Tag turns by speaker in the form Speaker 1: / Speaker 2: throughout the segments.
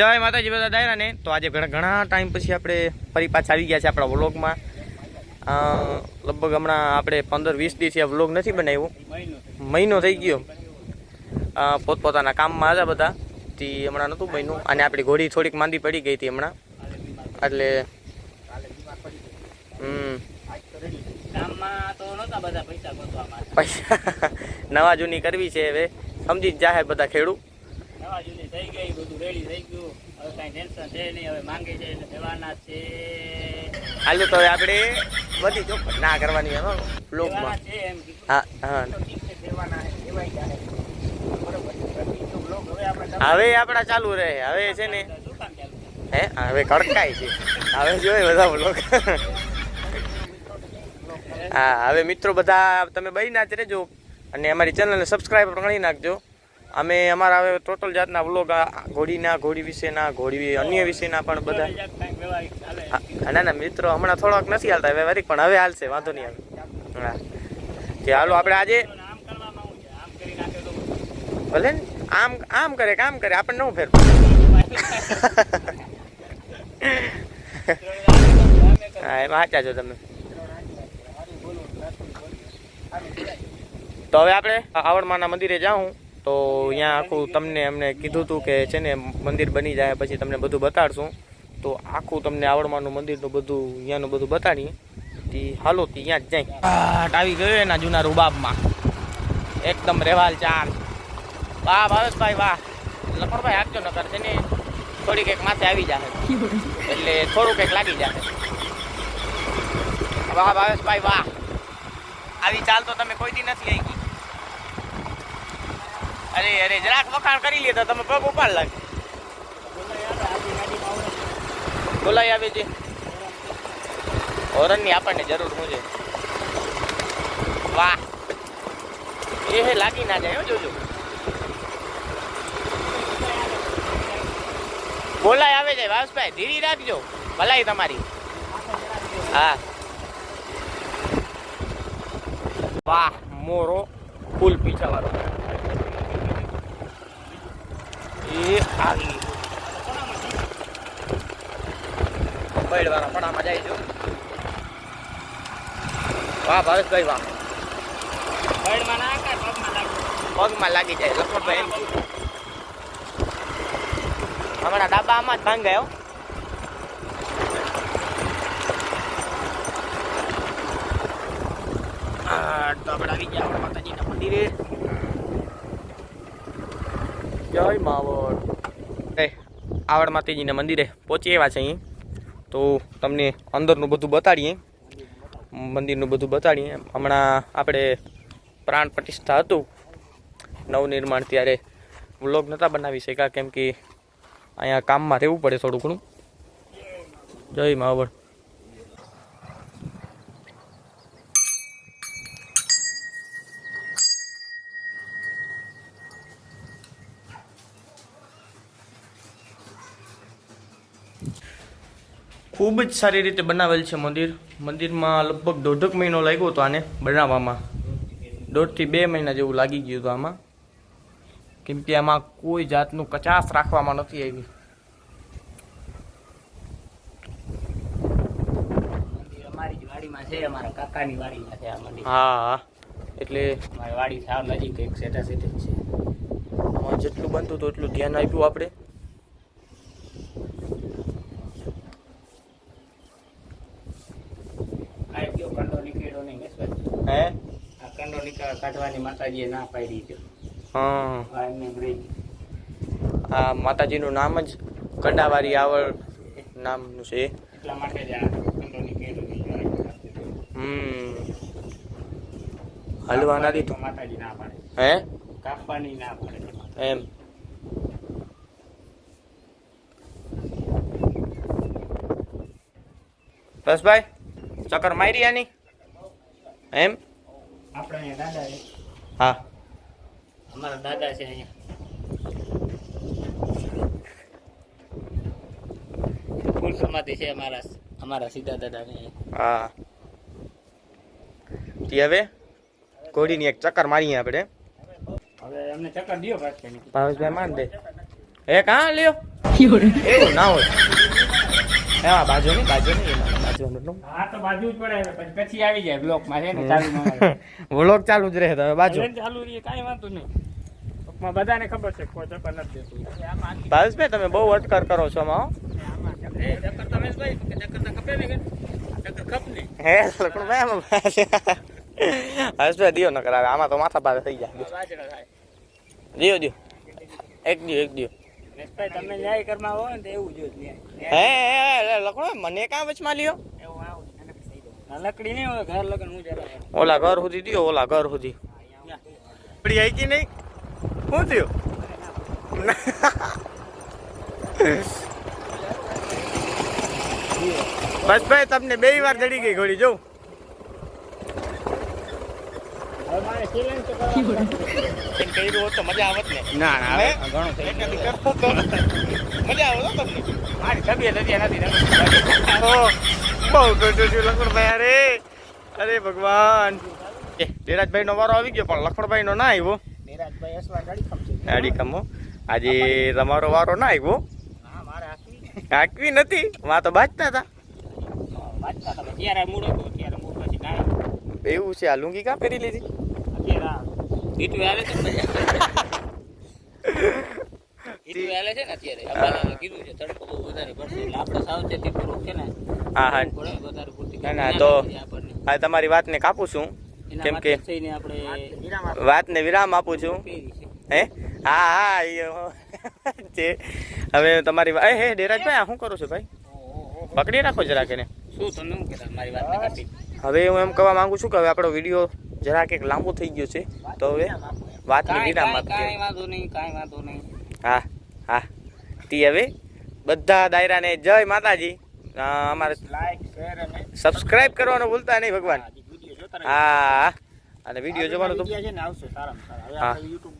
Speaker 1: જય માતાજી બધા દાયરાને. તો આજે ઘણા ઘણા ટાઈમ પછી આપણે ફરી પાછા આવી ગયા છે આપણા વ્લોગમાં. લગભગ હમણાં આપણે પંદર વીસ દિવસથી આ વ્લોગ નથી બનાવ્યો. મહિનો થઈ ગયો. પોતપોતાના કામમાં હતા બધા. તે હમણાં નહોતું બન્યું. અને આપણી ઘોડી થોડીક માંદી પડી ગઈ હતી હમણાં. એટલે હમ.
Speaker 2: ગામમાં તો નહોતા બધા પૈસા
Speaker 1: પૈસા નવા જૂની કરવી છે હવે. સમજી જ જાહે બધા ખેડૂ
Speaker 2: નવા જૂની થઈ ગઈ બધું રેડી થઈ ગયું. હવે કાંઈ ટેન્શન છે નહીં હવે માંગે છે એટલે દેવાના છે.
Speaker 1: હાલું તો હવે આપણે બધી ચોખ્ખટ ના કરવાની
Speaker 2: એમ કીધું.
Speaker 1: હા હા.
Speaker 2: હવે આપણે
Speaker 1: ચાલુ રહે હવે છે ને. હે હવે કડકાય છે. હવે જોઈએ બધા બ્લોક હા હવે મિત્રો બધા તમે બહીના જ રહેજો. અને અમારી ચેનલને સબસ્ક્રાઈબ પણ કરી નાખજો. અમે અમારા હવે ટોટલ જાતના વ્લોગ ઘોડીના, ઘોડી વિશેના, ઘોડી અન્ય વિશેના પણ બધા. ના ના, મિત્રો, હમણાં થોડાક નથી હાલતા વ્યવહારિક, પણ હવે હાલશે, વાંધો નહીં હા. કે હાલો, આપણે આજે ભલે ને, આમ આમ કરે, કામ કરે આપણને હું ફેર હા, એમાં સાચા છો તમે. તો હવે આપણે આવડમાના મંદિરે જાઉં. તો અહીંયા આખું તમને અમને કીધું હતું કે છે ને મંદિર બની જાય પછી તમને બધું બતાડશું. તો આખું તમને આવડમાનું મંદિરનું બધું અહીંયાનું બધું બતાડીએ. તી હાલો તી ત્યાં જ જાય આવી ગયો એના જૂના રૂબાબમાં. એકદમ રેવાલ ચાર વાહ, ભાવેશભાઈ વાહ. લખણભાઈ આપજો નકર, છે ને? થોડીક એક માથે આવી જાય એટલે થોડુંક એક લાગી જાય વાહ, ભાવેશભાઈ વાહ. આવી ચાલ તો તમે કોઈ દી નથી આવી. અરે અરે, જરાક વખાણ કરી લે તો તમે પગ ઉપાડ લાગે. બોલાઈ આવે છે. હોરનની આપણને જરૂર હું વાહ. એ હે, લાગી ના જાય જોજો. બોલાય આવે છે, વાસભાઈ, ધીરી રાખજો. ભલાઈ તમારી. હા. વાહ, મોરો ફૂલ પીછા વાળો એ આવી છો વાહ
Speaker 2: પગમાં લાગી
Speaker 1: જાય લખનભાઈ એમ હમણાં ડાબા આમાં જ ભાંગાયો તો આપણે આવી ગયા માતાજીના મંદિરે. જય માવડ એ આવડ માતાજીના મંદિરે પહોંચી આવ્યા છે અહીં તો તમને અંદરનું બધું બતાડીએ. મંદિરનું બધું બતાડીએ. હમણાં આપણે પ્રાણ પ્રતિષ્ઠા હતું. નવનિર્માણ ત્યારે વ્લોગ નહોતા બનાવી શક્યા, કેમ કે અહીંયા કામમાં રહેવું પડે થોડું ઘણું. જય માવડ ખૂબ જ સારી રીતે બનાવેલ છે મંદિર. મંદિરમાં લગભગ દોઢક મહિનો લાગ્યો હતો આને બનાવવામાં. દોઢથી બે મહિના જેવું લાગી ગયું હતું આમાં. કેમ કે આમાં કોઈ જાતનું કચાસ રાખવામાં નથી આવી.
Speaker 2: મંદિર અમારી વાડીમાં છે અમારા કાકાની વાડીમાં છે આ મંદિર.
Speaker 1: હા એટલે
Speaker 2: વાડી સાવ નજીક એક સેટા સેટે છે.
Speaker 1: જેટલું બનતું હતું એટલું ધ્યાન આપ્યું આપણે
Speaker 2: આ કયો નીકળ્યો નહીં
Speaker 1: હે?
Speaker 2: આ કંડો નીકળ કાઢવાની માતાજીએ ના પાડી છે
Speaker 1: હા.
Speaker 2: આ એમને એમ
Speaker 1: આ માતાજીનું નામ જ કંડાવારી આવડ નામનું છે.
Speaker 2: એટલા માટે જ આ કંડો નીકળ્યો
Speaker 1: હમ. હલવા ના દીધું
Speaker 2: માતાજી ના પાડે.
Speaker 1: હે?
Speaker 2: કાપવાની ના પાડે.
Speaker 1: એમ. બસ ભાઈ ચક્કર મારી આની? એમ?
Speaker 2: આપણે દાદા છે.
Speaker 1: હા.
Speaker 2: અમારા દાદા છે અહીંયા. ફૂલ સમાધિ છે અમારા અમારા સીધા દાદાની
Speaker 1: હા. તી હવે? ઘોડીની એક ચક્કર મારીએ આપણે.
Speaker 2: હવે અમને ચક્કર દિયો
Speaker 1: ભાવેશભાઈ માન દે. એ કાં લ્યો? એવું ના હોય. એમાં બાજુ ની બાજુ નહીં મતલબ
Speaker 2: હા તો બાજુ જ પડે પછી પછી આવી જાય બ્લોકમાં છે ને? ચાલુ
Speaker 1: વ્લોગ ચાલુ જ રહે તમે બાજુ.
Speaker 2: ચાલુ રહીએ કાંઈ વાંધો નહીં. બધાને ખબર છે કોઈ ચક્કર નથી દેતું.
Speaker 1: ભાવેશભાઈ તમે બહુ અટકર કરો છો આમાં હો.
Speaker 2: આમાં ચક્કર તો ખપે ખપ
Speaker 1: હે લખણભાઈ આમાં ભાવેશભાઈ દિયો ન કરાવે આમાં તો માથા ભાવે થઈ જાય દિયો દિયો. એક દિયો એક દિયો.
Speaker 2: રમેશભાઈ તમે ન્યાય કરવા હોય ને એવું જો ન્યાય.
Speaker 1: હે હે, હે લખણો મને કાં વચમાં લ્યો.
Speaker 2: એવું લકડી નહીં હોય ઘર લગન હું જરા
Speaker 1: ઓલા ઘર સુધી દિયો ઓલા ઘર સુધી. પડી આવી કે નહીં? શું થયું? બસ ભાઈ તમને બે વાર જડી ગઈ ઘોડી જોઉં. અરે અરે ભગવાન. એ ધીરાજભાઈ નો વારો આવી ગયો પણ લખણભાઈ નો ના આવ્યો
Speaker 2: ગાડી
Speaker 1: આજે તમારો વારો ના આવ્યો.
Speaker 2: હા, મારે આખી.
Speaker 1: હાકવી નથી માં તો બાજતા હતા. એવું છે આ લુંગી કાં પહેરી લીધી?
Speaker 2: ઈટુ હાલે છે ને? ઈટુ છે ને અત્યારે. આપણે કીધું છે, તડકો બહુ વધારે પડશે. એટલે આપણે સાવચેતીપૂર્વક છે ને,
Speaker 1: હા હા.
Speaker 2: વધારે પૂરતી
Speaker 1: ના, ના, તો- આ તમારી વાતને કાપું છું. કેમ કે- વાતને વિરામ આપું છું. હે? હા હા ઈ હવે તમારી એ હે ડેરાજભાઈ આ શું કરું છું ભાઈ? પકડી રાખો જરાક એને.
Speaker 2: શું તમને કહેતા મારી વાત કાપી?
Speaker 1: હવે હું એમ કહેવા માંગુ છું કે હવે આપણો વીડિયો જરાક એક લાંબો થઈ ગયો છે. તો હવે વાતને વિરામ
Speaker 2: કાંઈ- કાંઈ વાંધો નહીં કાંઈ વાંધો નહીં.
Speaker 1: હા હા. તી હવે બધા દાયરાને જય માતાજી. અમારે
Speaker 2: લાઈક શેર અને
Speaker 1: સબસ્ક્રાઇબ કરવાનું ભૂલતા નહીં ભગવાન. હા અને વીડિયો જોવાનું તો
Speaker 2: છે ને આવશે સારામાં સારા. હવે આપણે YouTube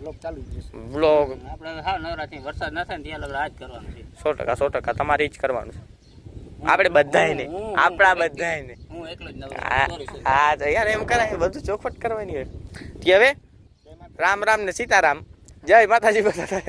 Speaker 2: બ્લોગ ચાલુ જ રહેશે.
Speaker 1: બ્લોગ
Speaker 2: આપણે હા નવરાત્રી વરસાદ ન થાય ને ત્યાં લગન આ જ કરવાનું છે.
Speaker 1: સો ટકા સો ટકા તમારે જ કરવાનું છે. આપણે
Speaker 2: હું-
Speaker 1: આપણા બધાયને.
Speaker 2: હું
Speaker 1: તો યાર એમ કરાય બધું ચોખવટ કરવાની હોય. હવે? રામ રામ ને સીતારામ. જય માતાજી બધા